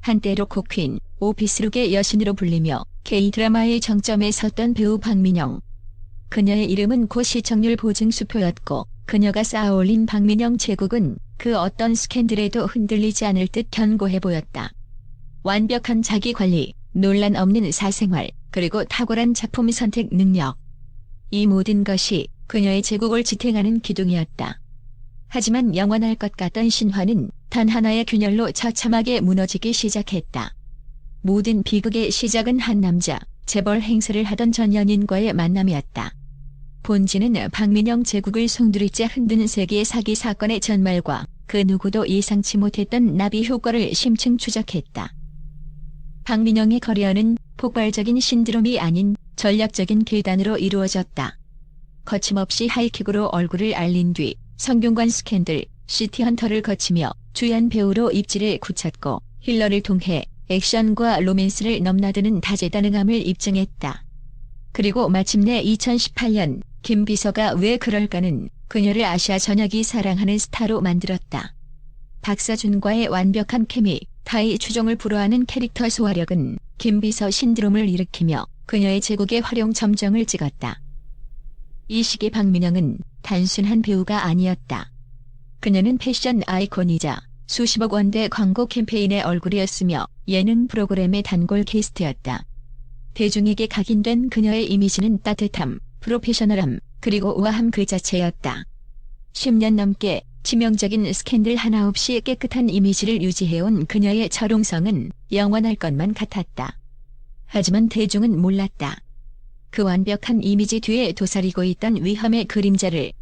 한때로 코퀸, 오피스룩의 여신으로 불리며 K-드라마의 정점에 섰던 배우 박민영. 그녀의 이름은 고 시청률 보증 수표였고 그녀가 쌓아올린 박민영 제국은 그 어떤 스캔들에도 흔들리지 않을 듯 견고해 보였다. 완벽한 자기관리, 논란 없는 사생활, 그리고 탁월한 작품 선택 능력. 이 모든 것이 그녀의 제국을 지탱하는 기둥이었다. 하지만 영원할 것 같던 신화는 단 하나의 균열로 처참하게 무너지기 시작했다. 모든 비극의 시작은 한 남자, 재벌 행세를 하던 전 연인과의 만남이었다. 본지는 박민영 제국을 송두리째 흔드는 세계의 사기 사건의 전말과 그 누구도 예상치 못했던 나비 효과를 심층 추적했다. 박민영의 커리어는 폭발적인 신드롬이 아닌 전략적인 계단으로 이루어졌다. 거침없이 하이킥으로 얼굴을 알린 뒤 성균관 스캔들, 시티헌터를 거치며 주연 배우로 입지를 굳혔고 힐러를 통해 액션과 로맨스를 넘나드는 다재다능함을 입증했다. 그리고 마침내 2018년 김비서가 왜 그럴까는 그녀를 아시아 전역이 사랑하는 스타로 만들었다. 박사준과의 완벽한 케미, 타이 추종을 불허하는 캐릭터 소화력은 김비서 신드롬을 일으키며 그녀의 제국의 활용 점정을 찍었다. 이 시기 박민영은 단순한 배우가 아니었다. 그녀는 패션 아이콘이자 수십억 원대 광고 캠페인의 얼굴이었으며 예능 프로그램의 단골 게스트였다. 대중에게 각인된 그녀의 이미지는 따뜻함, 프로페셔널함, 그리고 우아함 그 자체였다. 10년 넘게 치명적인 스캔들 하나 없이 깨끗한 이미지를 유지해온 그녀의 철옹성은 영원할 것만 같았다. 하지만 대중은 몰랐다. 그 완벽한 이미지 뒤에 도사리고 있던 위험의 그림자를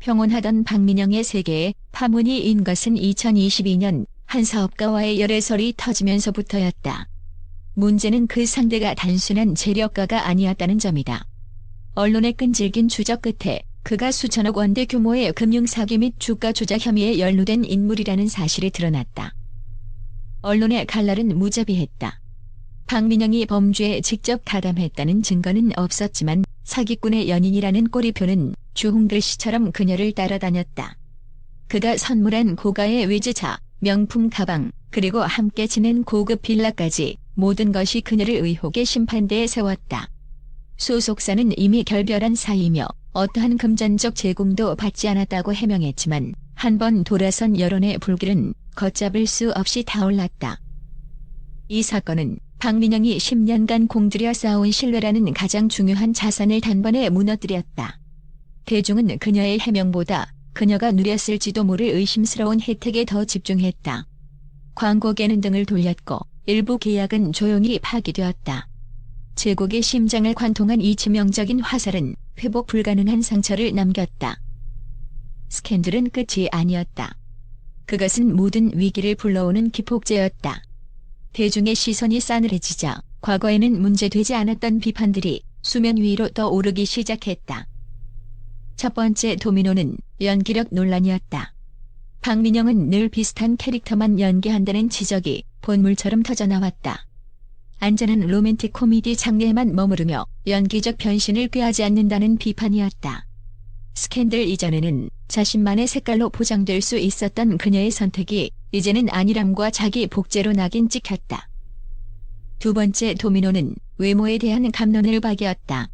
평온하던 박민영의 세계에 파문이 인 것은 2022년 한 사업가와의 열애설이 터지면서부터였다. 문제는 그 상대가 단순한 재력가가 아니었다는 점이다. 언론의 끈질긴 추적 끝에 그가 수천억 원대 규모의 금융사기 및 주가 조작 혐의에 연루된 인물이라는 사실이 드러났다. 언론의 칼날은 무자비했다. 박민영이 범죄에 직접 가담했다는 증거는 없었지만 사기꾼의 연인이라는 꼬리표는 주홍글 씨처럼 그녀를 따라다녔다. 그가 선물한 고가의 외제차, 명품 가방, 그리고 함께 지낸 고급 빌라까지 모든 것이 그녀를 의혹의 심판대에 세웠다. 소속사는 이미 결별한 사이며 어떠한 금전적 제공도 받지 않았다고 해명했지만 한 번 돌아선 여론의 불길은 걷잡을 수 없이 타올랐다. 이 사건은 박민영이 10년간 공들여 쌓아온 신뢰라는 가장 중요한 자산을 단번에 무너뜨렸다. 대중은 그녀의 해명보다 그녀가 누렸을지도 모를 의심스러운 혜택에 더 집중했다. 광고 개는 등을 돌렸고 일부 계약은 조용히 파기되었다. 제국의 심장을 관통한 이 치명적인 화살은 회복 불가능한 상처를 남겼다. 스캔들은 끝이 아니었다. 그것은 모든 위기를 불러오는 기폭제였다. 대중의 시선이 싸늘해지자 과거에는 문제되지 않았던 비판들이 수면 위로 떠오르기 시작했다. 첫 번째 도미노는 연기력 논란이었다. 박민영은 늘 비슷한 캐릭터만 연기한다는 지적이 본물처럼 터져나왔다. 안전한 로맨틱 코미디 장르에만 머무르며 연기적 변신을 꾀하지 않는다는 비판이었다. 스캔들 이전에는 자신만의 색깔로 보장될 수 있었던 그녀의 선택이 이제는 안일함과 자기 복제로 낙인 찍혔다. 두 번째 도미노는 외모에 대한 감론을 박이었다.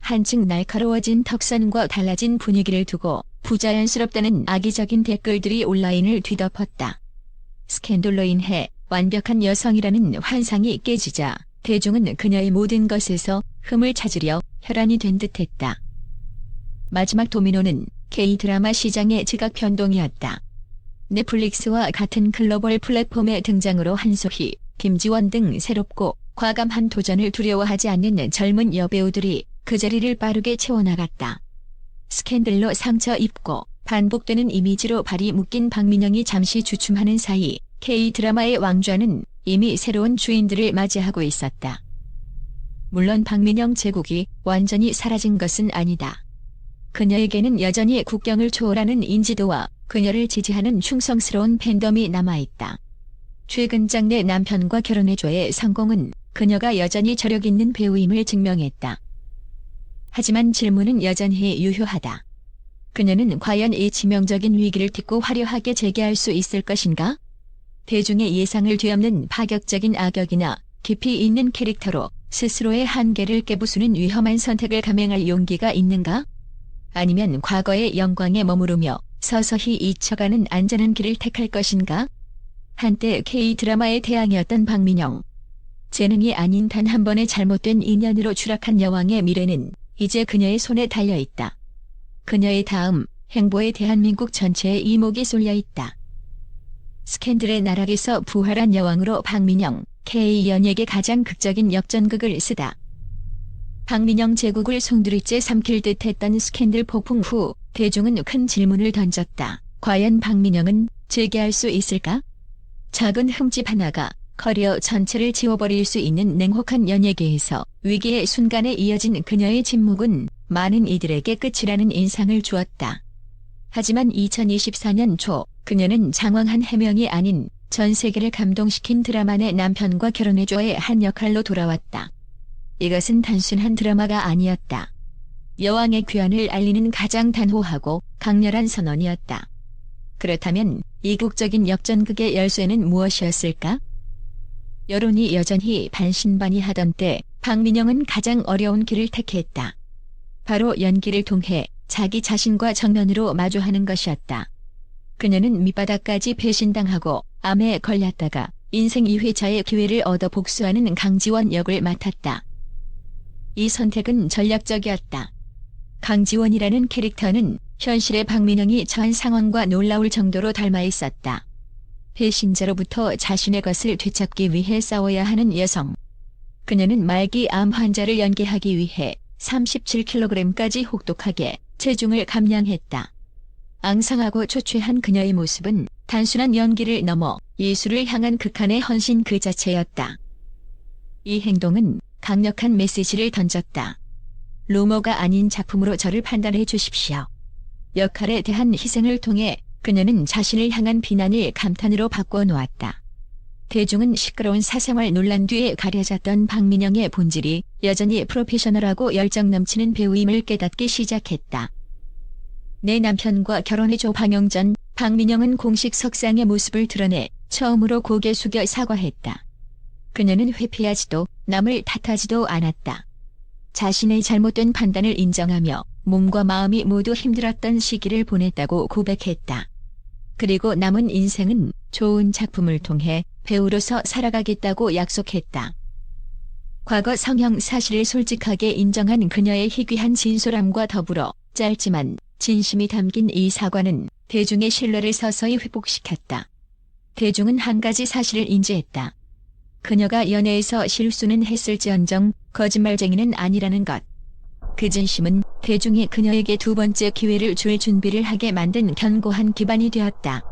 한층 날카로워진 턱선과 달라진 분위기를 두고 부자연스럽다는 악의적인 댓글들이 온라인을 뒤덮었다. 스캔들로 인해 완벽한 여성이라는 환상이 깨지자 대중은 그녀의 모든 것에서 흠을 찾으려 혈안이 된 듯했다. 마지막 도미노는 K-드라마 시장의 지각 변동이었다. 넷플릭스와 같은 글로벌 플랫폼의 등장으로 한소희, 김지원 등 새롭고 과감한 도전을 두려워하지 않는 젊은 여배우들이 그 자리를 빠르게 채워나갔다. 스캔들로 상처 입고 반복되는 이미지로 발이 묶인 박민영이 잠시 주춤하는 사이 K-드라마의 왕좌는 이미 새로운 주인들을 맞이하고 있었다. 물론 박민영 제국이 완전히 사라진 것은 아니다. 그녀에게는 여전히 국경을 초월하는 인지도와 그녀를 지지하는 충성스러운 팬덤이 남아있다. 최근 장 내 남편과 결혼해줘의 성공은 그녀가 여전히 저력 있는 배우임을 증명했다. 하지만 질문은 여전히 유효하다. 그녀는 과연 이 치명적인 위기를 딛고 화려하게 재개할 수 있을 것인가? 대중의 예상을 뒤엎는 파격적인 악역이나 깊이 있는 캐릭터로 스스로의 한계를 깨부수는 위험한 선택을 감행할 용기가 있는가? 아니면 과거의 영광에 머무르며 서서히 잊혀가는 안전한 길을 택할 것인가? 한때 K-드라마의 태양이었던 박민영. 재능이 아닌 단 한 번의 잘못된 인연으로 추락한 여왕의 미래는 이제 그녀의 손에 달려 있다. 그녀의 다음 행보에 대한민국 전체의 이목이 쏠려 있다. 스캔들의 나락에서 부활한 여왕으로 박민영, K-연예계 가장 극적인 역전극을 쓰다. 박민영 제국을 송두리째 삼킬 듯 했던 스캔들 폭풍 후 대중은 큰 질문을 던졌다. 과연 박민영은 재개할 수 있을까? 작은 흠집 하나가 커리어 전체를 지워버릴 수 있는 냉혹한 연예계에서 위기의 순간에 이어진 그녀의 침묵은 많은 이들에게 끝이라는 인상을 주었다. 하지만 2024년 초 그녀는 장황한 해명이 아닌 전 세계를 감동시킨 드라마 내 남편과 결혼해줘의 한 역할로 돌아왔다. 이것은 단순한 드라마가 아니었다. 여왕의 귀환을 알리는 가장 단호하고 강렬한 선언이었다. 그렇다면 이국적인 역전극의 열쇠는 무엇이었을까? 여론이 여전히 반신반의하던 때 박민영은 가장 어려운 길을 택했다. 바로 연기를 통해 자기 자신과 정면으로 마주하는 것이었다. 그녀는 밑바닥까지 배신당하고 암에 걸렸다가 인생 2회차의 기회를 얻어 복수하는 강지원 역을 맡았다. 이 선택은 전략적이었다. 강지원이라는 캐릭터는 현실의 박민영이 처한 상황과 놀라울 정도로 닮아 있었다. 배신자로부터 자신의 것을 되찾기 위해 싸워야 하는 여성. 그녀는 말기 암 환자를 연기하기 위해 37kg까지 혹독하게 체중을 감량했다. 앙상하고 초췌한 그녀의 모습은 단순한 연기를 넘어 예술을 향한 극한의 헌신 그 자체였다. 이 행동은 강력한 메시지를 던졌다. 루머가 아닌 작품으로 저를 판단해 주십시오. 역할에 대한 희생을 통해 그녀는 자신을 향한 비난을 감탄으로 바꿔 놓았다. 대중은 시끄러운 사생활 논란 뒤에 가려졌던 박민영의 본질이 여전히 프로페셔널하고 열정 넘치는 배우임을 깨닫기 시작했다. 내 남편과 결혼해줘 방영 전 박민영은 공식 석상의 모습을 드러내 처음으로 고개 숙여 사과했다. 그녀는 회피하지도 남을 탓하지도 않았다. 자신의 잘못된 판단을 인정하며 몸과 마음이 모두 힘들었던 시기를 보냈다고 고백했다. 그리고 남은 인생은 좋은 작품을 통해 배우로서 살아가겠다고 약속했다. 과거 성형 사실을 솔직하게 인정한 그녀의 희귀한 진솔함과 더불어 짧지만 진심이 담긴 이 사과는 대중의 신뢰를 서서히 회복시켰다. 대중은 한 가지 사실을 인지했다. 그녀가 연애에서 실수는 했을지언정 거짓말쟁이는 아니라는 것. 그 진심은 대중이 그녀에게 두 번째 기회를 줄 준비를 하게 만든 견고한 기반이 되었다.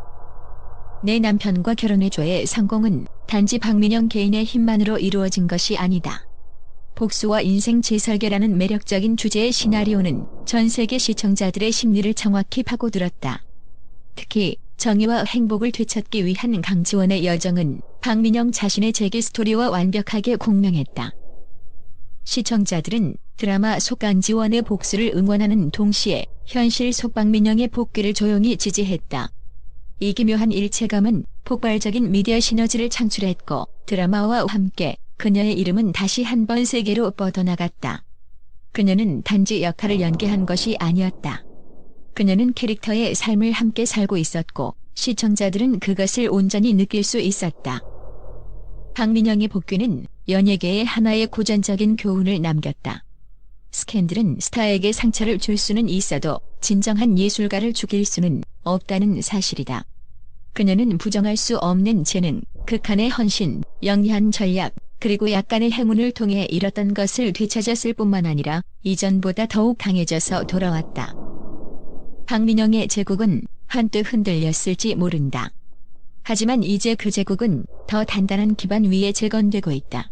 내 남편과 결혼해줘의 성공은 단지 박민영 개인의 힘만으로 이루어진 것이 아니다. 복수와 인생 재설계라는 매력적인 주제의 시나리오는 전 세계 시청자들의 심리를 정확히 파고들었다. 특히 정의와 행복을 되찾기 위한 강지원의 여정은 박민영 자신의 재기 스토리와 완벽하게 공명했다. 시청자들은 드라마 속 강지원의 복수를 응원하는 동시에 현실 속 박민영의 복귀를 조용히 지지했다. 이 기묘한 일체감은 폭발적인 미디어 시너지를 창출했고 드라마와 함께 그녀의 이름은 다시 한 번 세계로 뻗어나갔다. 그녀는 단지 역할을 연기한 것이 아니었다. 그녀는 캐릭터의 삶을 함께 살고 있었고 시청자들은 그것을 온전히 느낄 수 있었다. 박민영의 복귀는 연예계에 하나의 고전적인 교훈을 남겼다. 스캔들은 스타에게 상처를 줄 수는 있어도 진정한 예술가를 죽일 수는 없다는 사실이다. 그녀는 부정할 수 없는 재능, 극한의 헌신, 영리한 전략, 그리고 약간의 행운을 통해 잃었던 것을 되찾았을 뿐만 아니라 이전보다 더욱 강해져서 돌아왔다. 박민영의 제국은 한뜻 흔들렸을지 모른다. 하지만 이제 그 제국은 더 단단한 기반 위에 재건되고 있다.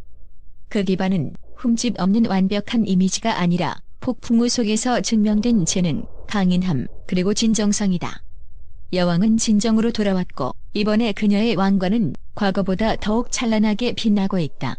그 기반은 흠집 없는 완벽한 이미지가 아니라 폭풍우 속에서 증명된 재능, 강인함, 그리고 진정성이다. 여왕은 진정으로 돌아왔고 이번에 그녀의 왕관은 과거보다 더욱 찬란하게 빛나고 있다.